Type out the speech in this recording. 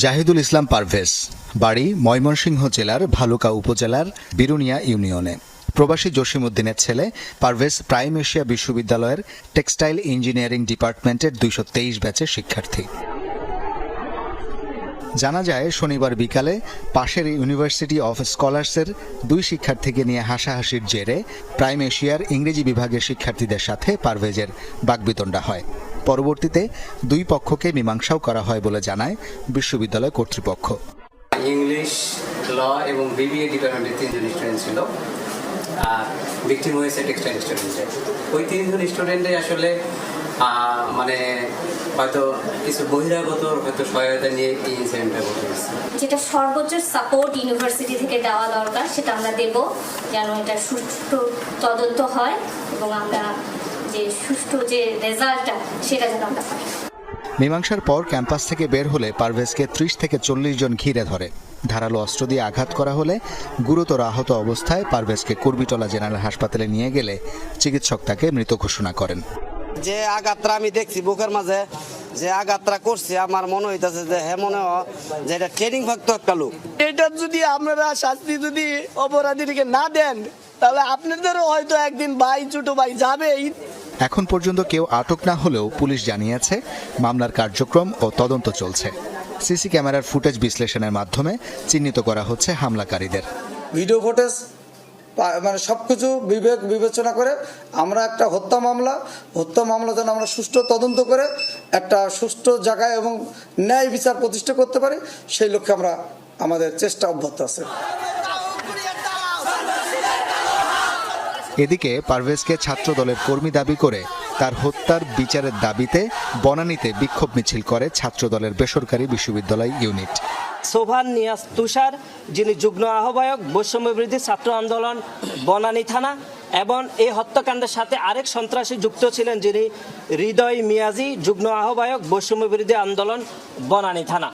জাহিদুল ইসলাম পারভেজ, বাড়ি ময়মনসিংহ জেলার ভালুকা উপজেলার বিরুনিয়া ইউনিয়নে। প্রবাসী জসিমউদ্দিনের ছেলে পারভেজ প্রাইম এশিয়া বিশ্ববিদ্যালয়ের টেক্সটাইল ইঞ্জিনিয়ারিং ডিপার্টমেন্টের দুইশো তেইশ ব্যাচের শিক্ষার্থী। জানা যায়, শনিবার বিকালে পাশের ইউনিভার্সিটি অফ স্কলার্সের দুই শিক্ষার্থীকে নিয়ে হাসাহাসির জেরে প্রাইম এশিয়ার ইংরেজি বিভাগের শিক্ষার্থীদের সাথে পারভেজের বাগবিতণ্ডা হয়। পরবর্তীতে দুই পক্ষকে মীমাংসাও করা হয় বলে জানায় বিশ্ববিদ্যালয় কর্তৃপক্ষ। ইংলিশ ল এবং বিবিএ ডিপার্টমেন্টের তিনজন স্টুডেন্ট ছিল। আর ভিকটিম হয়েছে টেক্সটাইল স্টুডেন্টে ওই তিনজন স্টুডেন্টে আসলে আহ, মানে হয়তো কিছু বহিরাগত হয়তো সহায়তা নিয়ে এই ইনসিডেন্টটা ঘটে যেটা সর্বোচ্চ সাপোর্ট ইউনিভার্সিটি থেকে দেওয়া দরকার সেটা আমরা দেব। যেন এটা সুষ্ঠু তদন্ত হয় এবং আমরা যে সুষ্ঠু যে রেজাল্টটা সেটা যেন আমরা পাই। মীমাংসার পর ক্যাম্পাস থেকে বের হলে পারভেজকে ত্রিশ থেকে চল্লিশ জন ঘিরে ধরে। ধারালো অস্ত্র দিয়ে আঘাত করা হলে গুরুতর আহত অবস্থায় পারভেজকে কুর্বিটলা জেনারেল হাসপাতালে নিয়ে গেলে চিকিৎসক তাকে মৃত ঘোষণা করেন। যে আঘাতটা আমি দেখছি বুকের মাঝে যে আঘাতটা করছে আমার মনে হইতাছে যে হ্যাঁ মনে হয় যে এটা ট্রেনিং ভক্ত একটা লোক। এটার যদি আপনারা শাস্তি যদি অপরাধীকে না দেন তাহলে আপনাদেরও হয়তো একদিন ভাই ছোট ভাই যাবেই। এখন পর্যন্ত কেউ আটক না হলেও পুলিশ জানিয়েছে মামলার কার্যক্রম ও তদন্ত চলছে। সিসি ক্যামেরার ফুটেজ বিশ্লেষণের মাধ্যমে চিহ্নিত করা হচ্ছে হামলাকারীদের। ভিডিও ফুটেজ মানে সব কিছু বিবেক বিবেচনা করে আমরা একটা হত্যা মামলা হত্যা মামলা যেন আমরা সুষ্ঠু তদন্ত করে একটা সুষ্ঠু জায়গায় এবং ন্যায় বিচার প্রতিষ্ঠা করতে পারি, সেই লক্ষ্যে আমরা আমাদের চেষ্টা অব্যাহত আছে। এদিকে পারভেজকে ছাত্র দলের কর্মী দাবি করে তার হত্যার বিচারের দাবিতে বনানীতে বিক্ষোভ মিছিল করে ছাত্র দলের বেসরকারি বিশ্ববিদ্যালয় ইউনিট। সোভান নিয়াজ তুষার, যিনি যুগ্ম আহ্বায়ক, বৈষম্য বিরোধী ছাত্র আন্দোলন, বনানী থানা, এবং এই হত্যাকাণ্ডের সাথে আরেক সন্ত্রাসী যুক্ত ছিলেন যিনি হৃদয় মিয়াজি, যুগ্ম আহ্বায়ক, বৈষম্য বিরোধী আন্দোলন, বনানী থানা।